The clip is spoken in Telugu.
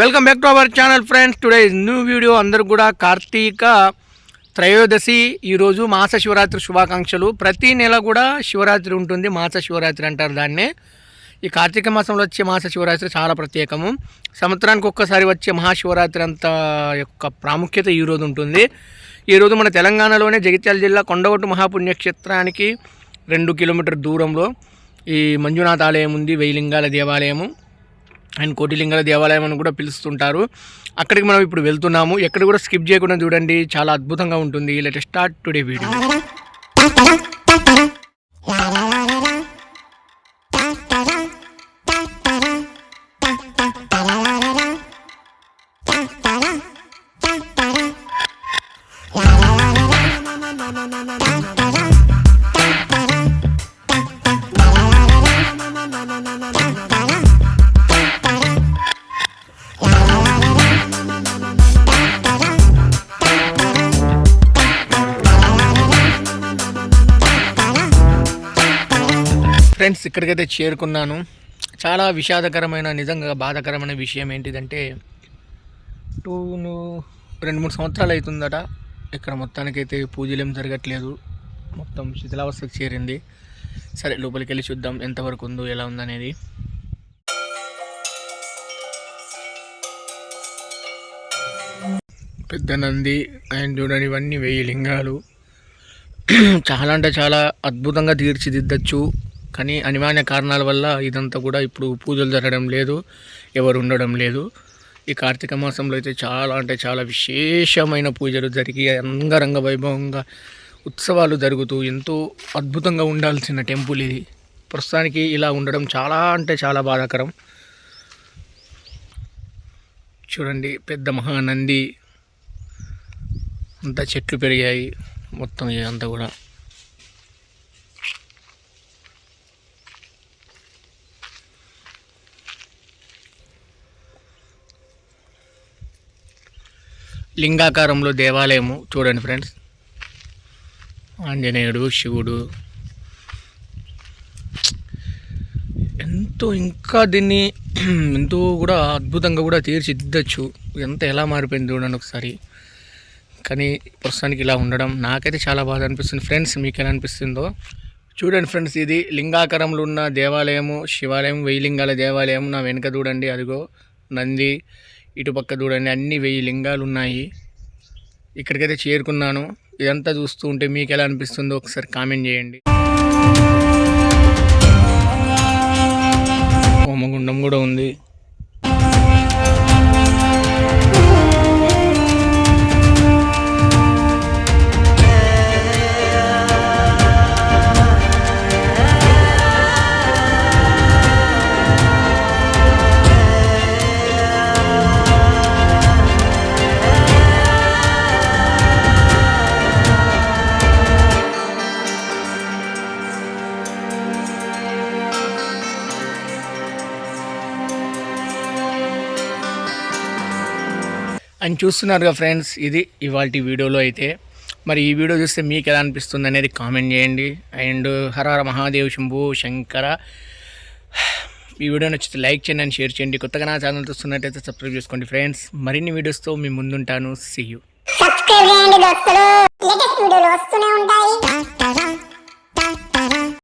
Welcome back to our channel friends today new video అందరూ కూడా కార్తీక త్రయోదశి ఈరోజు మాస శివరాత్రి శుభాకాంక్షలు. ప్రతి నెల కూడా శివరాత్రి ఉంటుంది. మాస శివరాత్రి అంటారు దాన్నే. ఈ కార్తీక మాసంలో వచ్చే మాస శివరాత్రి చాలా ప్రత్యేకము. సంవత్సరానికి ఒక్కసారి వచ్చే మహాశివరాత్రి అంత యొక్క ప్రాముఖ్యత ఈరోజు ఉంటుంది. ఈరోజు మన తెలంగాణలోనే జగిత్యాల జిల్లా కొండగొట్టు మహాపుణ్యక్షేత్రానికి రెండు కిలోమీటర్ దూరంలో ఈ మంజునాథ ఆలయం ఉంది వెయ్యిలింగాల దేవాలయము. అండ్ కోటిలింగల దేవాలయం అని కూడా పిలుస్తుంటారు అక్కడికి మనం ఇప్పుడు వెళ్తున్నాము ఎక్కడ కూడా స్కిప్ చేయకుండా చూడండి చాలా అద్భుతంగా ఉంటుంది let start today video friends ఇక్కడికైతే చేరుకున్నాను. చాలా విషాదకరమైన నిజంగా బాధాకరమైన విషయం ఏంటిదంటే టూ రెండు మూడు సంవత్సరాలు అవుతుందట ఇక్కడ మొత్తానికైతే పూజలు ఏం జరగట్లేదు. మొత్తం శిథిలావస్థకు చేరింది. సరే లోపలికి వెళ్ళి చూద్దాం ఎంతవరకు ఉందో ఎలా ఉందనేది. పెద్ద నంది అండ్ చూడండి ఇవన్నీ వెయ్యి లింగాలు. చాలా అంటే చాలా అద్భుతంగా తీర్చిదిద్దచ్చు. కానీ అనివార్య కారణాల వల్ల ఇదంతా కూడా ఇప్పుడు పూజలు జరగడం లేదు ఎవరు ఉండడం లేదు. ఈ కార్తీక మాసంలో అయితే చాలా అంటే చాలా విశేషమైన పూజలు జరిగి అంగరంగ వైభవంగా ఉత్సవాలు జరుగుతూ ఎంతో అద్భుతంగా ఉండాల్సిన టెంపుల్ ఇది. ప్రస్తుతానికి ఇలా ఉండడం చాలా అంటే చాలా బాధాకరం. చూడండి పెద్ద మహానంది. అంతా చెట్లు పెరిగాయి మొత్తం ఇదంతా కూడా. లింగాకారంలో దేవాలయము చూడండి ఫ్రెండ్స్. ఆంజనేయుడు శివుడు. ఎంతో ఇంకా దీన్ని ఎంతో కూడా అద్భుతంగా కూడా తీర్చిదిద్దచ్చు. ఎంత ఎలా మారిపోయింది చూడండి ఒకసారి. కానీ ప్రస్తుతానికి ఇలా ఉండడం నాకైతే చాలా బాధ అనిపిస్తుంది ఫ్రెండ్స్ మీకు ఎలా అనిపిస్తుందో. చూడండి ఫ్రెండ్స్ ఇది లింగాకారంలో ఉన్న దేవాలయము శివాలయం వెయ్యి లింగాల దేవాలయం నా వెనుక చూడండి అదిగో నంది. ఇటుపక్క చూడండి అన్ని వెయ్యి లింగాలు ఉన్నాయి. ఇక్కడికైతే చేరుకున్నాను. ఇదంతా చూస్తూ ఉంటే మీకు ఎలా అనిపిస్తుందో ఒకసారి కామెంట్ చేయండి. హోమగుండం కూడా ఉంది. అని చూస్తున్నారుగా ఫ్రెండ్స్ ఇది ఇవాళ వీడియోలో అయితే. మరి ఈ వీడియో చూస్తే మీకు ఎలా అనిపిస్తుంది అనేది కామెంట్ చేయండి. అండ్ హర హర మహాదేవ్ శంభు శంకర. ఈ వీడియో నచ్చితే లైక్ చేయండి అండ్ షేర్ చేయండి. కొత్తగా నా ఛానల్ చూస్తున్నట్టయితే సబ్స్క్రైబ్ చేసుకోండి ఫ్రెండ్స్. మరిన్ని వీడియోస్తో మీ ముందుంటాను. సీయూ సబ్స్క్రైబ్ చేయండి దోస్తులు. లేటెస్ట్ వీడియోలు వస్తూనే ఉంటాయి.